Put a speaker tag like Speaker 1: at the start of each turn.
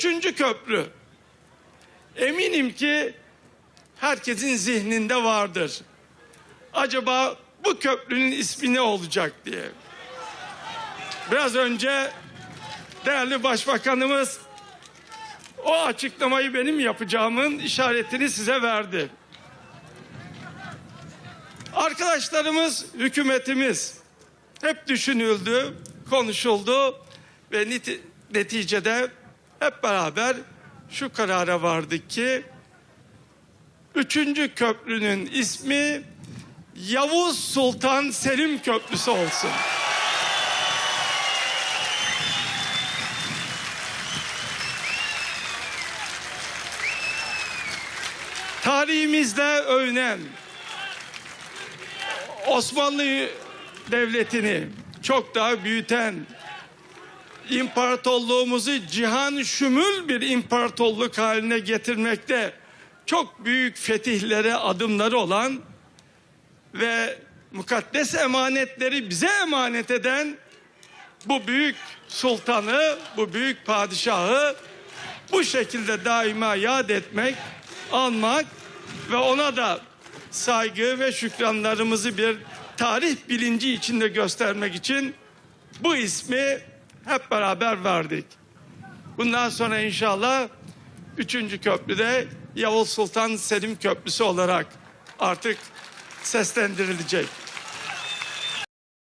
Speaker 1: Üçüncü köprü. Eminim ki herkesin zihninde vardır. Acaba bu köprünün ismi ne olacak diye. Biraz önce değerli başbakanımız o açıklamayı benim yapacağımın işaretini size verdi. Arkadaşlarımız, hükümetimiz hep düşünüldü, konuşuldu ve neti- neticede hep beraber şu karara vardık ki üçüncü köprünün ismi Yavuz Sultan Selim Köprüsü olsun. Tarihimizde övünen Osmanlı Devleti'ni çok daha büyüten imparatorluğumuzu cihan şümül bir imparatorluk haline getirmekte çok büyük fetihlere adımları olan ve mukaddes emanetleri bize emanet eden bu büyük sultanı, bu büyük padişahı bu şekilde daima yad etmek, anmak ve ona da saygı ve şükranlarımızı bir tarih bilinci içinde göstermek için bu ismi hep beraber verdik. Bundan sonra inşallah üçüncü köprüde Yavuz Sultan Selim Köprüsü olarak artık seslendirilecek.